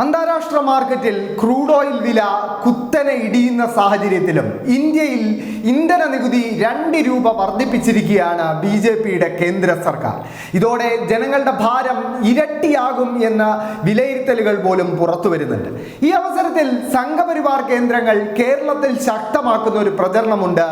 അന്താരാഷ്ട്ര മാർക്കറ്റിൽ crude oil വില കുത്തനെ ഇടിയുന്ന സാഹചര്യത്തിലും ഇന്ത്യയിൽ ഇന്ധന നികുതി രണ്ട് രൂപ വർദ്ധിപ്പിച്ചിരിക്കുകയാണ് ബി ജെ പിയുടെ കേന്ദ്ര സർക്കാർ. ഇതോടെ ജനങ്ങളുടെ ഭാരം ഇരട്ടിയാകും എന്ന വിലയിരുത്തലുകൾ പോലും പുറത്തു വരുന്നുണ്ട്. ഈ അവസരത്തിൽ സംഘപരിവാർ കേന്ദ്രങ്ങൾ കേരളത്തിൽ ശക്തമാക്കുന്ന ഒരു പ്രചരണമുണ്ട്.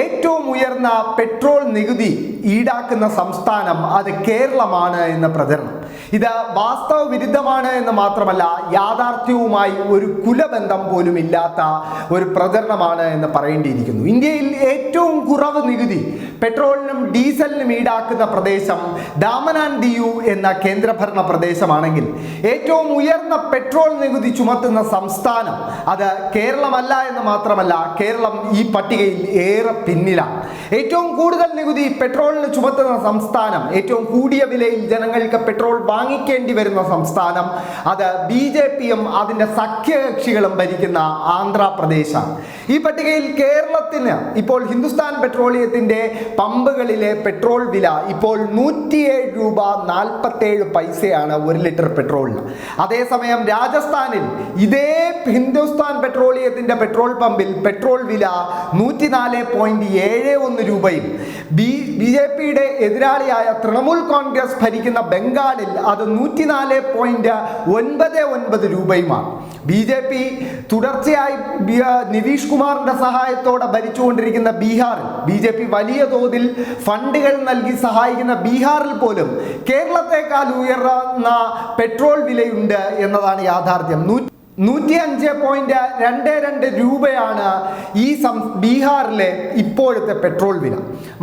ഏറ്റവും ഉയർന്ന പെട്രോൾ നികുതി ഈടാക്കുന്ന സംസ്ഥാനം അത് കേരളമാണ് എന്ന പ്രചരണം. ഇത് വാസ്തവ വിരുദ്ധമാണ് എന്ന് മാത്രമല്ല യാഥാർത്ഥ്യവുമായി ഒരു കുലബന്ധം പോലും ഇല്ലാത്ത ഒരു പ്രചരണമാണ് എന്ന് പറയേണ്ടിയിരിക്കുന്നു. ഇന്ത്യയിൽ ഏറ്റവും കുറവ് നികുതി പെട്രോളിനും ഡീസലിനും ഈടാക്കുന്ന പ്രദേശം ദാമനാൻ ദിയു എന്ന കേന്ദ്രഭരണ പ്രദേശമാണെങ്കിൽ ഏറ്റവും ഉയർന്ന പെട്രോൾ നികുതി ചുമത്തുന്ന സംസ്ഥാനം അത് കേരളമല്ല എന്ന് മാത്രമല്ല കേരളം ഈ പട്ടികയിൽ ഏറെ പിന്നിലാണ് ഏറ്റവും കൂടുതൽ നികുതി പെട്രോളിന് ചുമത്തുന്ന സംസ്ഥാനം ഏറ്റവും കൂടിയ വിലയിൽ ജനങ്ങൾക്ക് പെട്രോൾ വാങ്ങിക്കേണ്ടി വരുന്ന സംസ്ഥാനം അത് ബി ജെ പിയും അതിന്റെ സഖ്യകക്ഷികളും ഭരിക്കുന്ന ആന്ധ്രാപ്രദേശാണ്. ഈ പട്ടികയിൽ കേരളത്തിന് ഇപ്പോൾ ഹിന്ദുസ്ഥാൻ പെട്രോളിയത്തിന്റെ പമ്പുകളിലെ പെട്രോൾ വില ഇപ്പോൾ നൂറ്റിയേഴ് രൂപ നാൽപ്പത്തേഴ് പൈസയാണ് ഒരു ലിറ്റർ പെട്രോളിന്. അതേസമയം രാജസ്ഥാനിൽ ഇതേ ഹിന്ദുസ്ഥാൻ പെട്രോളിയത്തിന്റെ പെട്രോൾ പമ്പിൽ പെട്രോൾ വില നൂറ്റിനാല് പോയിന്റ് ഏഴ് ഒന്ന് രൂപയും ബി ബി ജെ പിയുടെ എതിരാളിയായ തൃണമൂൽ കോൺഗ്രസ് ഭരിക്കുന്ന ബംഗാളിൽ അത് നൂറ്റിനാല് പോയിന്റ് ഒൻപത് ഒൻപത് രൂപയുമാണ്. ബി ജെ പി തുടർച്ചയായി നിതീഷ് കുമാറിന്റെ സഹായത്തോടെ ഭരിച്ചുകൊണ്ടിരിക്കുന്ന ബീഹാറിൽ ബി ജെ പി വലിയ തോതിൽ ഫണ്ടുകൾ നൽകി സഹായിക്കുന്ന ബീഹാറിൽ പോലും കേരളത്തെക്കാൾ ഉയർന്ന പെട്രോൾ വിലയുണ്ട് എന്നതാണ് യാഥാർത്ഥ്യം. നൂറ്റി അഞ്ച് പോയിന്റ് രണ്ട് രണ്ട് രൂപയാണ് ഈ സം ബീഹാറിലെ ഇപ്പോഴത്തെ പെട്രോൾ വില.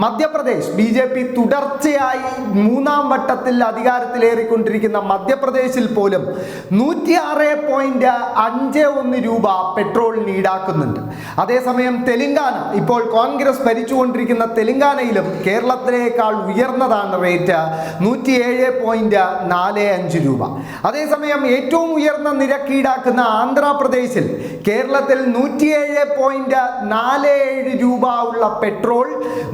മധ്യപ്രദേശ് ബി ജെ പി തുടർച്ചയായി മൂന്നാം വട്ടത്തിൽ അധികാരത്തിലേറിക്കൊണ്ടിരിക്കുന്ന മധ്യപ്രദേശിൽ പോലും നൂറ്റി ആറ് പോയിന്റ് അഞ്ച് ഒന്ന് രൂപ പെട്രോളിന് ഈടാക്കുന്നുണ്ട്. അതേസമയം തെലങ്കാന ഇപ്പോൾ കോൺഗ്രസ് ഭരിച്ചുകൊണ്ടിരിക്കുന്ന തെലങ്കാനയിലും കേരളത്തിലേക്കാൾ ഉയർന്നതാണ് റേറ്റ് നൂറ്റി ഏഴ് പോയിന്റ് നാല് അഞ്ച് രൂപ. അതേസമയം ഏറ്റവും ഉയർന്ന നിരക്ക് ഈടാക്കുന്ന ആന്ധ്രാപ്രദേശിൽ കേരളത്തിൽ നൂറ്റിയേഴ് പോയിന്റ് നാല് ഏഴ് രൂപ ഉള്ള പെട്രോൾ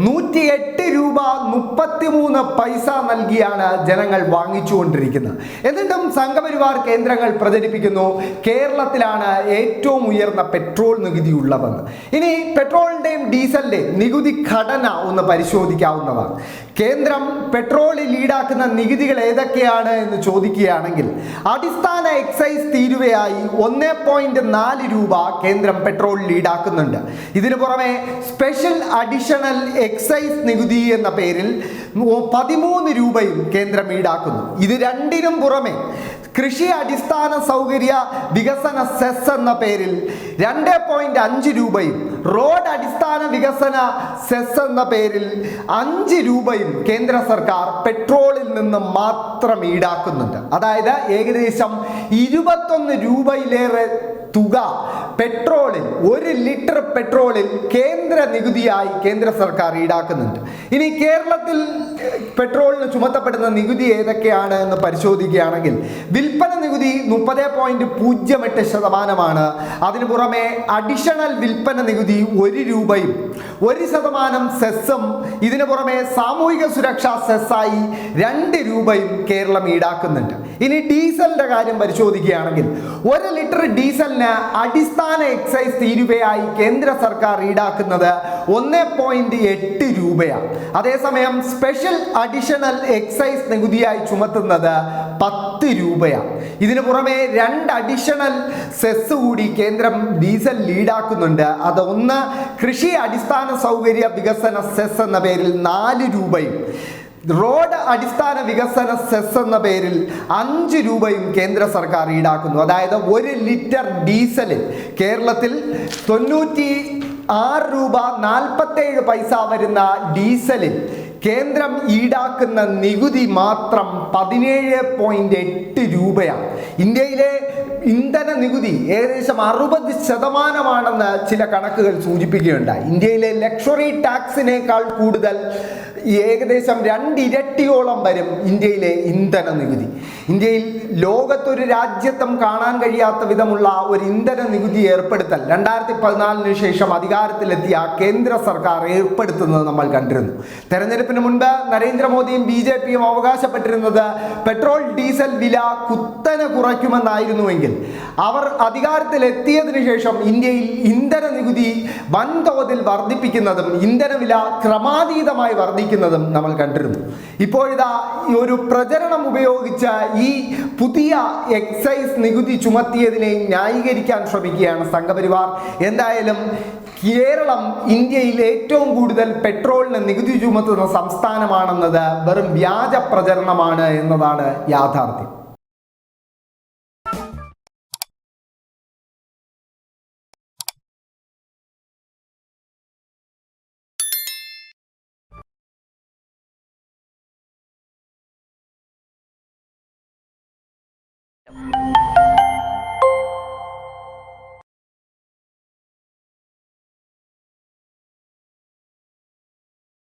നൂറ്റി എട്ട് രൂപ മുപ്പത്തിമൂന്ന് പൈസ നൽകിയാണ് ജനങ്ങൾ വാങ്ങിച്ചുകൊണ്ടിരിക്കുന്നത്. എന്നിട്ടും സംഘപരിവാർ കേന്ദ്രങ്ങൾ പ്രചരിപ്പിക്കുന്നു കേരളത്തിലാണ് ഏറ്റവും ഉയർന്ന പെട്രോൾ നികുതി ഉള്ളതെന്ന്. ഇനി പെട്രോളിന്റെയും ഡീസലിന്റെയും നികുതി ഘടന ഒന്ന് പരിശോധിക്കാവുന്നതാണ്. കേന്ദ്രം പെട്രോളിൽ ഈടാക്കുന്ന നികുതികൾ ഏതൊക്കെയാണ് എന്ന് ചോദിക്കുകയാണെങ്കിൽ അടിസ്ഥാന എക്സൈസ് തീരുവയായി ഒന്ന് പോയിന്റ് നാല് രൂപ കേന്ദ്രം പെട്രോളിൽ ഈടാക്കുന്നുണ്ട് ഇതിനു പുറമെ സ്പെഷ്യൽ അഡീഷണൽ എക്സൈസ് നികുതി എന്ന പേരിൽ പതിമൂന്ന് രൂപയും കേന്ദ്രം ഈടാക്കുന്നു. ഇത് രണ്ടിനും പുറമെ കൃഷി അടിസ്ഥാന സൗകര്യ വികസന സെസ് എന്ന പേരിൽ രണ്ട് പോയിന്റ് അഞ്ച് രൂപയും റോഡ് അടിസ്ഥാന വികസന സെസ് എന്ന പേരിൽ അഞ്ച് രൂപയും കേന്ദ്ര സർക്കാർ പെട്രോളിൽ നിന്ന് മാത്രം ഈടാക്കുന്നുണ്ട്. അതായത് ഏകദേശം ഇരുപത്തൊന്ന് രൂപയിലേറെ തുക പെട്രോളിൽ ഒരു ലിറ്റർ പെട്രോളിൽ കേന്ദ്ര നികുതിയായി കേന്ദ്ര സർക്കാർ ഈടാക്കുന്നുണ്ട്. ഇനി കേരളത്തിൽ പെട്രോളിന് ചുമത്തപ്പെടുന്ന നികുതി ഏതൊക്കെയാണ് എന്ന് പരിശോധിക്കുകയാണെങ്കിൽ വിൽപ്പന നികുതി മുപ്പത് പോയിന്റ് പൂജ്യം എട്ട് ശതമാനമാണ്. അതിനു പുറമെ അഡീഷണൽ വിൽപ്പന നികുതി ഒരു രൂപയും ഒരു ശതമാനം സെസ്സും ഇതിനു പുറമെ സാമൂഹിക സുരക്ഷാ സെസ്സായി രണ്ട് രൂപയും കേരളം ഈടാക്കുന്നുണ്ട്. ഇനി ഡീസലിന്റെ കാര്യം പരിശോധിക്കുകയാണെങ്കിൽ ഒരു ലിറ്റർ ഡീസലിന് അടിസ്ഥാന എക്സൈസ് തീരുവയായി കേന്ദ്ര സർക്കാർ ഈടാക്കുന്നത് ഒന്ന് പോയിന്റ് എട്ട് രൂപയാണ്. അതേസമയം സ്പെഷ്യൽ അഡീഷണൽ എക്സൈസ് നികുതിയായി ചുമത്തുന്നത് പത്ത് രൂപയാണ്. ഇതിനു പുറമെ രണ്ട് അഡീഷണൽ സെസ് കൂടി കേന്ദ്രം ഡീസൽ ലീഡാക്കുന്നുണ്ട്. അത് ഒന്ന് കൃഷി അടിസ്ഥാന സൗകര്യ വികസന സെസ് എന്ന പേരിൽ നാല് രൂപയും റോഡ് അടിസ്ഥാന വികസന സെസ് എന്ന പേരിൽ അഞ്ച് രൂപയും കേന്ദ്ര സർക്കാർ ഈടാക്കുന്നു. അതായത് ഒരു ലിറ്റർ ഡീസലിൽ കേരളത്തിൽ തൊണ്ണൂറ്റി ആറ് രൂപ നാൽപ്പത്തേഴ് പൈസ വരുന്ന ഡീസലിൽ കേന്ദ്രം ഈടാക്കുന്ന നികുതി മാത്രം പതിനേഴ് പോയിന്റ് എട്ട് രൂപയാണ്. ഇന്ത്യയിലെ ഇന്ധന നികുതി ഏകദേശം അറുപത് ശതമാനമാണെന്ന് ചില കണക്കുകൾ സൂചിപ്പിക്കുകയുണ്ടായി. ഇന്ത്യയിലെ ലക്ഷറി ടാക്സിനേക്കാൾ കൂടുതൽ ഏകദേശം രണ്ടിരട്ടിയോളം വരും ഇന്ത്യയിലെ ഇന്ധന നികുതി. ഇന്ത്യയിൽ ലോകത്തൊരു രാജ്യത്തും കാണാൻ കഴിയാത്ത വിധമുള്ള ഒരു ഇന്ധന നികുതി ഏർപ്പെടുത്തൽ. രണ്ടായിരത്തി പതിനാലിന് ശേഷം അധികാരത്തിലെത്തിയ കേന്ദ്ര സർക്കാർ ഏർപ്പെടുത്തുന്നത് നമ്മൾ കണ്ടിരുന്നു. തെരഞ്ഞെടുപ്പിന് മുൻപ് നരേന്ദ്രമോദിയും ബി ജെ പിയും അവകാശപ്പെട്ടിരുന്നത് പെട്രോൾ ഡീസൽ വില കുത്തനെ കുറയ്ക്കുമെന്നായിരുന്നുവെങ്കിൽ. അവർ അധികാരത്തിലെത്തിയതിനു ശേഷം ഇന്ത്യയിൽ ഇന്ധന നികുതി വൻതോതിൽ വർദ്ധിപ്പിക്കുന്നതും ഇന്ധനവില ക്രമാതീതമായി വർദ്ധിക്കുന്നതും നമ്മൾ കണ്ടിരുന്നു. ഇപ്പോഴിതാ ഒരു പ്രചരണം ഉപയോഗിച്ച ഈ പുതിയ എക്സൈസ് നികുതി ചുമത്തിയതിനെ ന്യായീകരിക്കാൻ ശ്രമിക്കുകയാണ് സംഘപരിവാർ. എന്തായാലും കേരളം ഇന്ത്യയിൽ ഏറ്റവും കൂടുതൽ പെട്രോളിന് നികുതി ചുമത്തുന്ന സംസ്ഥാനമാണെന്നത് വെറും വ്യാജ പ്രചരണമാണ് എന്നതാണ് യാഥാർത്ഥ്യം. Yep.